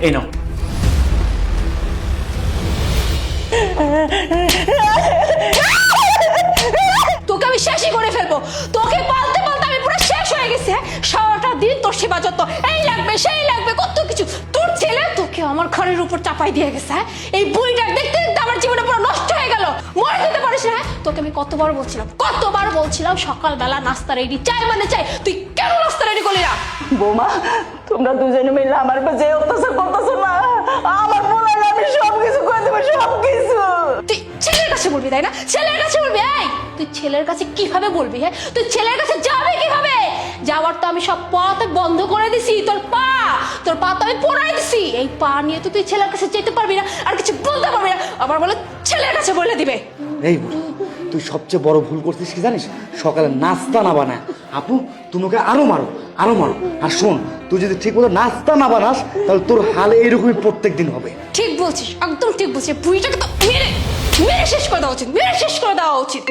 এই নাও। তোকে আমি শেষই করে ফেলব। তোকে পালতে পালতে আমি পুরো শেষ হয়ে গেছে হ্যাঁ? সারাটা দিন তোর সেবা যত্ন। এই লাগবে সেই লাগবে কত কিছু। তোর ছেলে তোকে আমার ঘরের উপর চাপাই দিয়ে গেছে হ্যাঁ? এই বুড়িটা দেখতে দেখতে আমার জীবনে পুরো নষ্ট হয়ে গেল। মরে যেতে পারিস না হ্যাঁ? তোকে আমি কতবার বলছিলাম কতবার বলছিলাম সকালবেলা নাস্তা রেডি চাই মানে চাই তুই কেন নাস্তা রেডি করলি না? বৌমা তোমরা দুজনে মিলে আমার যে অত্যাচার করতেছো না। আমার মনে হয় আমি সব কিছু করে দেবো সব কিছু তুই ছেলের কাছে বলবি তাই না? ছেলের কাছে বলবি এই! তুই ছেলের কাছে কীভাবে বলবি হ্যাঁ? তুই ছেলের কাছে যাবে কীভাবে? যাওয়ার তো আমি সব পথ বন্ধ করে দিছি তোর পা! তোর পা তো আমি পড়াই দিছি। এই পা নিয়ে তো তুই ছেলের কাছে যেতে পারবি না আর কিছু বলতে পারবি না। আবার বলে ছেলের কাছে বলে দিবে। এই তুই সবচেয়ে বড় ভুল করছিস কি জানিস? সকালে নাস্তা না বানায়। আপু তুমি ওকে আরও মারো আরও মারো। আর শোন, তুই যদি ঠিক মতো নাস্তা না বানাস, তাহলে তোর হালে এইরকমই প্রত্যেক দিন হবে। ঠিক বলছিস, একদম ঠিক বলছিস। বুড়িটাকে তো মেরে মেরে শেষ করে দেওয়া উচিত, মেরে শেষ করে দেওয়া উচিত।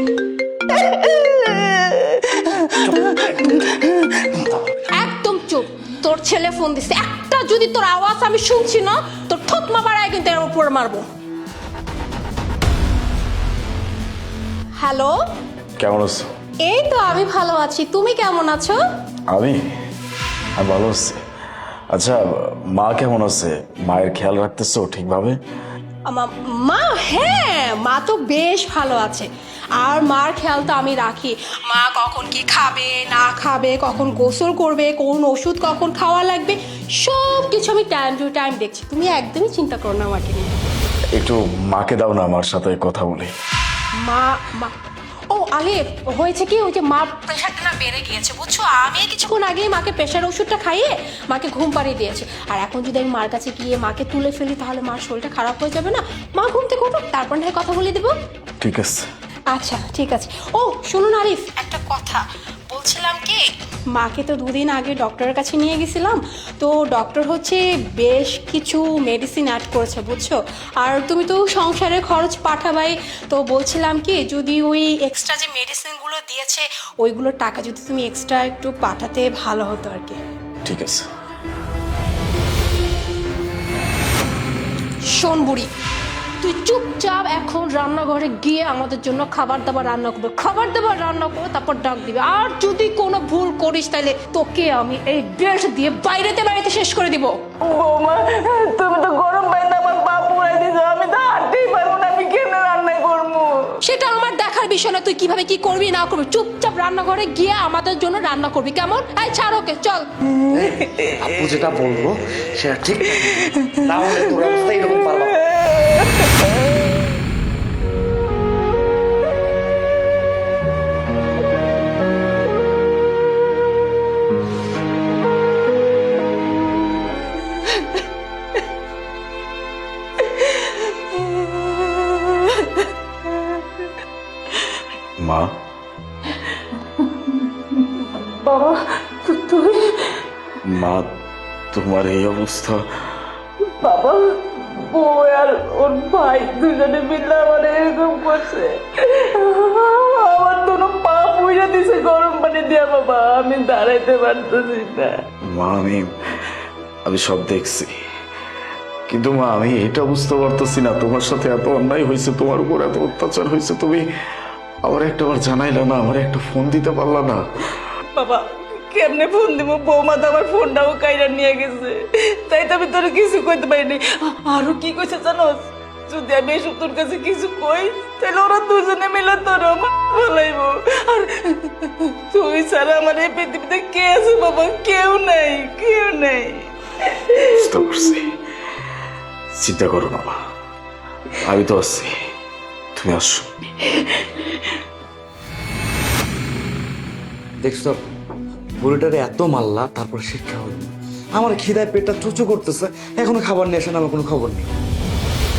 একদম চুপ। তোর ছেলে ফোন দিছে। একটা যদি তোর আওয়াজ আমি শুনছি না, তোর ঠোঁট মাপাড়ায় কিন্তু এর উপর মারবো। হ্যালো? কেমন আছো? এই তো আমি ভালো আছি। তুমি কেমন আছো? আমি? আমি ভালো আছি। আচ্ছা মা কেমন আছে? মায়ের খেয়াল রাখতেছো ঠিকভাবে? আমা- মা হ্যাঁ মা তো বেশ ভালো আছে। আর মার খেয়াল তো আমি রাখি। মা কখন কি খাবে না খাবে কখন গোসল করবে কোন ওষুধ কখন খাওয়া লাগবে সব কিছু আমি টাইম টু টাইম দেখছি। তুমি একদমই চিন্তা করো না আমাকে নিয়ে। একটু মাকে দাও না আমার সাথে কথা বলি। মা মা। ও আগে হয়েছে কি? ওই যে মা প্রেশারটা না বেড়ে গিয়েছে বুঝছ? আমি কিছুক্ষণ আগেই মাকে প্রেশার ওষুধটা খাইয়ে মাকে ঘুম পাড়িয়ে দিয়েছি। আর এখন যদি আমি মার কাছে গিয়ে মাকে তুলে ফেলি তাহলে মার শরীরটা খারাপ হয়ে যাবে না? মা ঘুম থেকে উঠুক তারপর না কথা বলে দেবো। ঠিক আছে। আচ্ছা ঠিক আছে। ও শুনুন আরিফ। একটা কথা। বলছিলাম কি? মাকে তো দুদিন আগে ডক্টরের কাছে নিয়ে গেছিলাম। তো ডক্টর হচ্ছে বেশ কিছু মেডিসিন অ্যাড করেছে বুঝছ? আর তুমি তো সংসারের খরচ পাঠাবাই। তো বলছিলাম কি যদি ওই এক্সট্রা যে মেডিসিনগুলো দিয়েছে ওইগুলোর টাকা যদি তুমি এক্সট্রা একটু পাঠাতে ভালো হতো আর কি। ঠিক আছে। শোন বুড়ি তুই চুপচাপ এখন রান্নাঘরে গিয়ে আমাদের জন্য খাবার দাবার রান্না করবে। খাবার দাবার রান্না করে তারপর ডাক দিবে। আর যদি কোনো ভুল করিস তাহলে তোকে আমি এই বেল্ট দিয়ে বাইরেতে বাইরেতে শেষ করে দিব। বৌমা তুমি তো গরম পাইলে আমার পা পুরাই দিছো আমি তো হাঁটতেই পারব না আমি কেন রান্না করব? সেটা আমার দেখার বিষয় না তুই কীভাবে কি করবি না করবি। চুপচাপ রান্নাঘরে গিয়ে আমাদের জন্য রান্না করবি কেমন? এই ছাড় ওকে চল। আপু যেটা বলব সেটা ঠিক না। হলে তোর অবস্থা এরকম পারবা তোমার এই অবস্থা। বাবা বউ আর ওর ভাই দুজনে মিলে আমার এরকম করছে। আমার দুনো পা পুড়ে দিছে গরম পানি দিয়া বাবা আমি দাঁড়াইতে পারতেছি না। মা আমি আমি সব দেখছি। কিন্তু মা আমি এটা বুঝতে পারতেছি না তোমার সাথে এত অন্যায় হয়েছে তোমার উপর এত অত্যাচার হয়েছে তুমি আমার একটা বার জানাইলা না আমার একটা ফোন দিতে পারলা না। বাবা কেমনে ফোন দিব? বৌমা তো আমার ফোনটাও কাইরা নিয়ে গেছে। তাই তো আমি তোর কিছু কইতে পারিনি। আরও কি কইছে জানোস? যদি আমি এসব তোর কাছে কিছু কই তাহলে ওরা দুজনে মিলে তোর বলাইব। আর তুই ছাড়া আমার এই পৃথিবীতে কে আছে বাবা? কেউ নাই কেউ নাই। বুঝতে পারছি। চিন্তা করো না মা। আমি তো আছি। তুমি আসো। দেখছ বুড়িটারে এত মারলা, তারপর শিক্ষা হলো আমার খিদায় পেটটা চুচু করতেছে, এখনও খাবার নিয়ে আসেন আমার কোনো খবর নেই।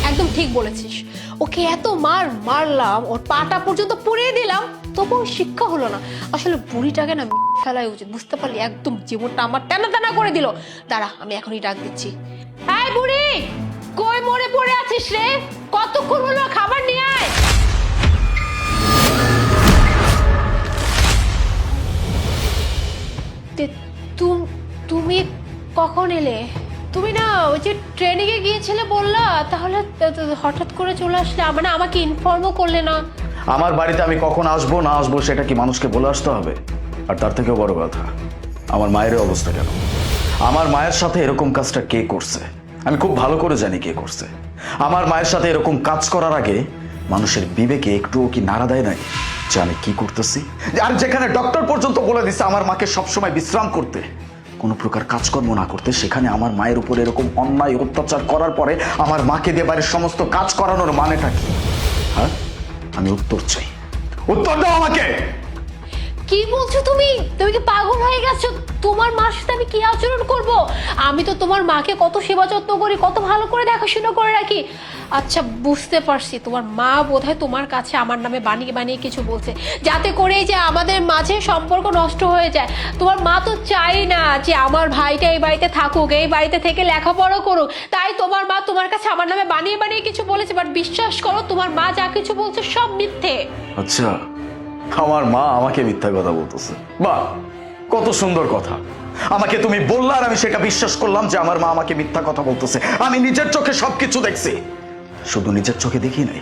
একদম ঠিক বলেছিস। ওকে এত মার, মারলাম, ওর পাটা পর্যন্ত পুড়িয়ে দিলাম, তবুও শিক্ষা হলো না। আসলে বুড়িটাকে না ফেলাই উচিত, বুঝতে পারলি? একদম জীবনটা আমার টানা টানা করে দিল। দাঁড়া, আমি এখনই ডাক দিচ্ছি। হাই বুড়ি, কই মরে পড়ে আছিস রে? কতক্ষণ হলো খাবার নিয়ে আয়? তুম- কখন এলে? তুমি না ওই যে ট্রেনিংয়ে গিয়েছিলে বললা, তাহলে হঠাৎ করে চলে আসলে মানে আমাকে ইনফর্মও করলে না। আমার বাড়িতে আমি কখন আসব, না আসব, সেটা কি মানুষকে বলে আসতে হবে? আর তার থেকেও বড় কথা, আমার মায়ের অবস্থা কেন? আমার মায়ের সাথে এরকম কাজটা কে করছে? আমি খুব ভালো করে জানি কে করছে। আমার মায়ের সাথে এরকম কাজ করার আগে মানুষের বিবেকে একটুও কি নাড়া দেয় নাই? যে আমি কি করতেছি? আর যেখানে ডক্টর পর্যন্ত বলে দিছে আমার মাকে সবসময় বিশ্রাম করতে। কোনো প্রকার কাজকর্ম না করতে সেখানে আমার মায়ের উপর এরকম অন্যায় অত্যাচার করার পরে আমার মাকে দিয়ে বাড়ির সমস্ত কাজ করানোর মানেটা কি? হ্যাঁ? আমি উত্তর চাই। উত্তর দাও আমাকে! কি বলছো তুমি? তুমি কি পাগল হয়ে গেছো? তোমার মার সাথে আমি কি আচরণ করব? আমি তো তোমার মাকে কত সেবা যত্ন করি, কত ভালো করে দেখাশোনা করে রাখি। আচ্ছা বুঝতে পারছি। তোমার মা বোধহয় তোমার কাছে আমার নামে বানিয়ে বানিয়ে কিছু বলছে। যাতে করে যে আমাদের মাঝে সম্পর্ক নষ্ট হয়ে যায়। তোমার মা তো চাই না যে আমার ভাইটা এই বাড়িতে থাকুক, এই বাড়িতে থেকে লেখাপড়া করুক। তাই তোমার মা তোমার কাছে আমার নামে বানিয়ে বানিয়ে কিছু বলেছে। বাট বিশ্বাস করো, তোমার মা যা কিছু বলছে সব মিথ্যে। আচ্ছা আমার মা আমাকে মিথ্যা কথা বলতেছে। বাহ কত সুন্দর কথা। আমাকে তুমি বললা আর আমি সেটা বিশ্বাস করলাম যে আমার মা আমাকে মিথ্যা কথা বলতেছে। আমি নিজের চোখে সবকিছু দেখছি। শুধু নিজের চোখে দেখি নাই,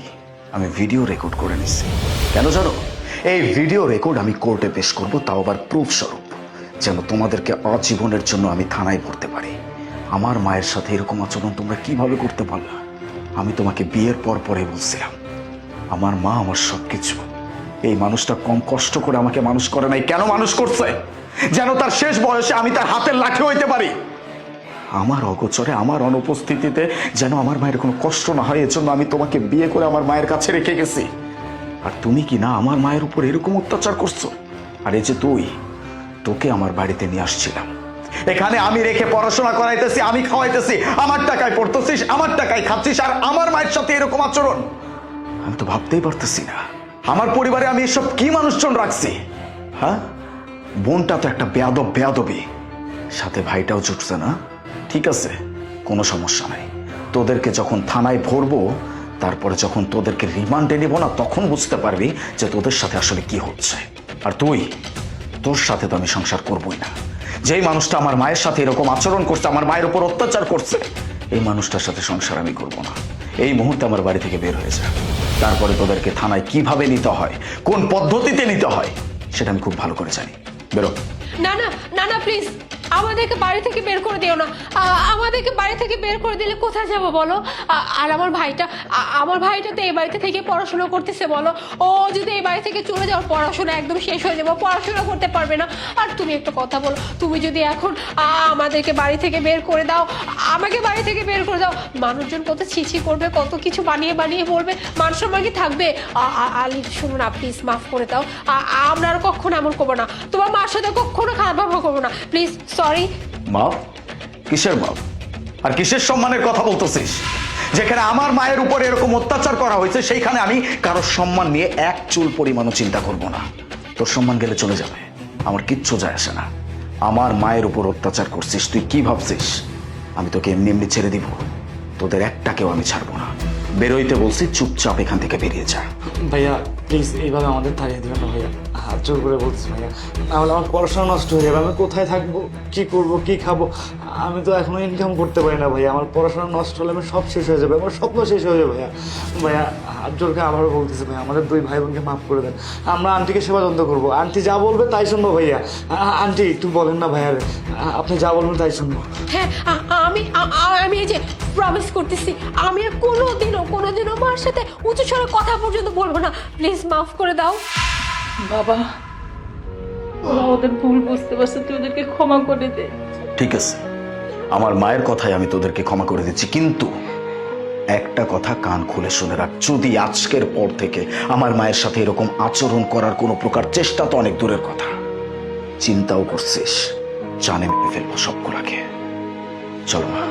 আমি ভিডিও রেকর্ড করে নিচ্ছি কেন জানো? এই ভিডিও রেকর্ড আমি কোর্টে পেশ করব, তাও আবার প্রুফ স্বরূপ। যেন তোমাদেরকে আজীবনের জন্য আমি থানায় ভরতে পারি। আমার মায়ের সাথে এরকম আচরণ তোমরা কীভাবে করতে পারলা? আমি তোমাকে বিয়ের পর পরে বলছিলাম। আমার মা আমার সবকিছু। এই মানুষটা কম কষ্ট করে আমাকে মানুষ করে নাই। কেন মানুষ করছে? যেন তার শেষ বয়সে আমি তার হাতের লাঠি হইতে পারি। আমার অগোচরে, আমার অনুপস্থিতিতে যেন আমার মায়ের কোনো কষ্ট না হয়, এজন্য আমি তোমাকে বিয়ে করে আমার মায়ের কাছে রেখে গেছি। আর তুমি কি না আমার মায়ের উপর এরকম অত্যাচার করছ? আর এই যে তুই, তোকে আমার বাড়িতে নিয়ে আসছিলাম। এখানে আমি রেখে পড়াশোনা করাইতেছি, আমি খাওয়াইতেছি, আমার টাকায় পড়তেছিস, আমার টাকায় খাচ্ছিস, আর আমার মায়ের সাথে এরকম আচরণ। আমি তো ভাবতেই পারতেছি না। আমার পরিবারে আমি এসব কি মানুষজন রাখছি? হ্যাঁ? বোনটা তো একটা বেয়াদব বেয়াদবি। সাথে ভাইটাও জুটছে না। ঠিক আছে, কোনো সমস্যা নাই। তোদেরকে যখন থানায় ভরবো, তারপরে যখন তোদেরকে রিমান্ডে নিব না, তখন বুঝতে পারবি যে তোদের সাথে আসলে কি হচ্ছে। আর তুই? তোর সাথে তো আমি সংসার করবই না। যেই মানুষটা আমার মায়ের সাথে এরকম আচরণ করছে, আমার মায়ের উপর অত্যাচার করছে, এই মানুষটার সাথে সংসার আমি করব না। এই মুহূর্তে আমার বাড়ি থেকে বের হয়ে যা তারপরে তোদেরকে থানায় কীভাবে নিতে হয়, কোন পদ্ধতিতে নিতে হয়, সেটা আমি খুব ভালো করে জানি। বেরো। না না না না প্লিজ আমাদেরকে বাড়ি থেকে বের করে দিও না। আমাদেরকে বাড়ি থেকে বের করে দিলে কোথায় যাব বলো? আর আমার ভাইটা আমার ভাইটা তো এই বাড়িতে থেকে পড়াশুনো করতেছে বলো। ও যদি এই বাড়ি থেকে চলে যাও পড়াশোনা একদম শেষ হয়ে যাব পড়াশোনা করতে পারবে না। আর তুমি একটা কথা বলো, তুমি যদি এখন আমাদেরকে বাড়ি থেকে বের করে দাও, আমাকে বাড়ি থেকে বের করে দাও, মানুষজন কত ছিছি করবে, কত কিছু বানিয়ে বানিয়ে বলবে, মান সম্মান কি থাকবে? আলি শুনো না প্লিজ মাফ করে দাও। আমরা আর কখনো এমন করব না। তোমার মার সাথে কখনো খারাপ ব্যবহার করব না। প্লিজ সরি মাপ কিসের মাপ আর কিসের সম্মানের কথা বলতেছিস? যেখানে আমার মায়ের উপর এরকম অত্যাচার করা হয়েছে সেইখানে আমি কারোর সম্মান নিয়ে এক চুল পরিমাণও চিন্তা করব না। তোর সম্মান গেলে চলে যাবে। আমার কিচ্ছু যায় আসে না। আমার মায়ের উপর অত্যাচার করছিস তুই কি ভাবছিস? আমি তোকে এমনি এমনি ছেড়ে দিব। তোদের একটাকেও আমি ছাড়বো না। বেরোইতে বলছি চুপচাপ এখান থেকে বেরিয়ে যা। ভাইয়া প্লিজ এইভাবে আমাদের তাড়িয়ে দেবেন না ভাইয়া। হাত জোর করে বলছি ভাইয়া। নাহলে আমার পড়াশোনা নষ্ট হয়ে যাবে। আমি কোথায় থাকব? কি করব? কি খাব? আমি তো এখনও ইনকাম করতে পারি না ভাইয়া। আমার পড়াশোনা নষ্ট হলে আমি সব শেষ হয়ে যাবে। আমার স্বপ্ন শেষ হয়ে যাবে ভাইয়া। ভাইয়া হাত জোরকে আবারও বলতেছি ভাইয়া, আমাদের দুই ভাই বোনকে মাফ করে দেন। আমরা আন্টিকে সেবা যত্ন করব। আন্টি যা বলবে তাই শুনব ভাইয়া। আন্টি, একটু বলেন না ভাইয়া। আপনি যা বলবেন তাই শুনব। হ্যাঁ আমি আমি এই যে প্রমিস করতেছি, আমি আর কোনোদিনও কোনোদিনও মার সাথে উঁচু কথা পর্যন্ত বলব না। প্লিজ মাফ করে দাও। বাবা ওরা ওদের ভুল বুঝতে পারছে তুই ওদেরকে ক্ষমা করে দে। ঠিক আছে আমার মায়ের কথাই আমি তোদেরকে ক্ষমা করে দিচ্ছি কিন্তু একটা কথা কান খুলে শুনে রাখ যদি আজকের পর থেকে আমার মায়ের সাথে এরকম আচরণ করার কোনো প্রকার চেষ্টা তো অনেক দূরের কথা। চিন্তাও করছিস জানে মেরে ফেলব সবগুলাকে। চলো মা।